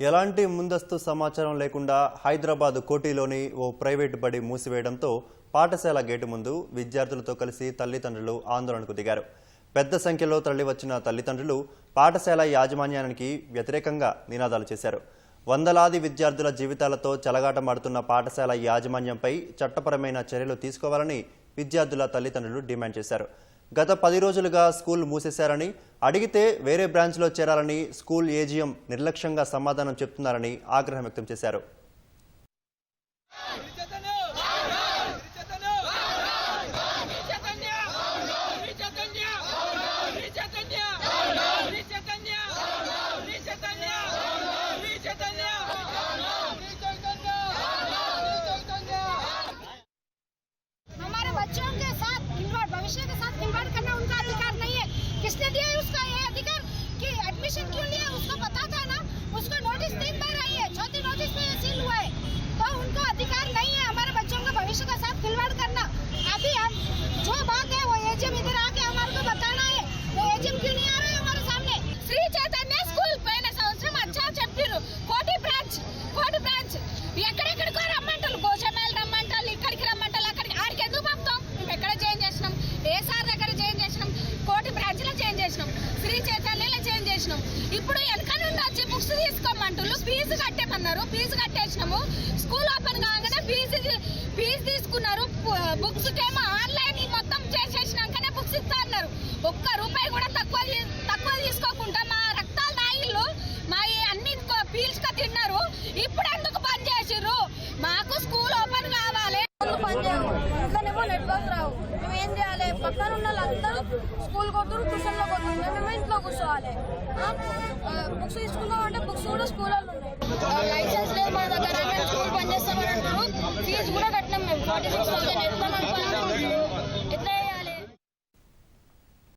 ఎలాంటి ముందస్తు సమాచారం లేకుండా హైదరాబాద్ కోటిలోని ఓ ప్రైవేటు బడి మూసివేయడంతో పాఠశాల గేటు ముందు విద్యార్థులతో కలిసి తల్లిదండ్రులు ఆందోళనకు దిగారు. పెద్ద సంఖ్యలో తరలివచ్చిన తల్లిదండ్రులు పాఠశాల యాజమాన్యానికి వ్యతిరేకంగా నినాదాలు చేశారు. వందలాది విద్యార్థుల జీవితాలతో చెలగాటమాడుతున్న పాఠశాల యాజమాన్యంపై చట్టపరమైన చర్యలు తీసుకోవాలని విద్యార్థుల తల్లిదండ్రులు డిమాండ్ చేశారు. గత పది రోజులుగా స్కూల్ మూసేశారని అడిగితే వేరే బ్రాంచ్లో చేరాలని స్కూల్ ఏజీఎం నిర్లక్ష్యంగా సమాధానం చెప్తున్నారని ఆగ్రహం వ్యక్తం చేశారు. que. చైతన్యలో ఇప్పుడు వెనక నుండి వచ్చి బుక్స్ తీసుకోమంటున్నారు ఫీజు కట్టేమన్నారు? ఫీజు కట్టేసినాము. స్కూల్ ఓపెన్ కాగానే ఫీజు ఫీజు తీసుకున్నారు. బుక్స్ ఏమో ఆన్లైన్ మొత్తం చేసేసినాకనే బుక్స్ ఇస్తా అన్నారు ఒక్క రూపాయి కూడా తక్కువ తక్కువ తీసుకోకుండా మా రక్తాల తాగిళ్ళు మా అన్ని పీల్చుక తిన్నారు. ఇప్పుడు ఎందుకు బంద్ చేసిర్రు? మాకు స్కూల్ ఓపెన్ కావాలి. ఇంట్లోనేమో నెట్వర్క్ రావు. మేము ఏం చేయాలి? పక్కన ఉన్న వాళ్ళందరూ స్కూల్ కొడుతురు ట్యూషన్లో కొడుతురు మేమేమో ఇంట్లో కూర్చోవాలి బుక్స్ తీసుకుందాం అంటే బుక్స్ కూడా స్కూల్లో ఉన్నాయి లైసెన్స్ లేదు మన దగ్గర మేము స్కూల్ పని చేస్తామని అంటారు ఫీజు కూడా కట్టినాం మేము ఫార్టీ సిక్స్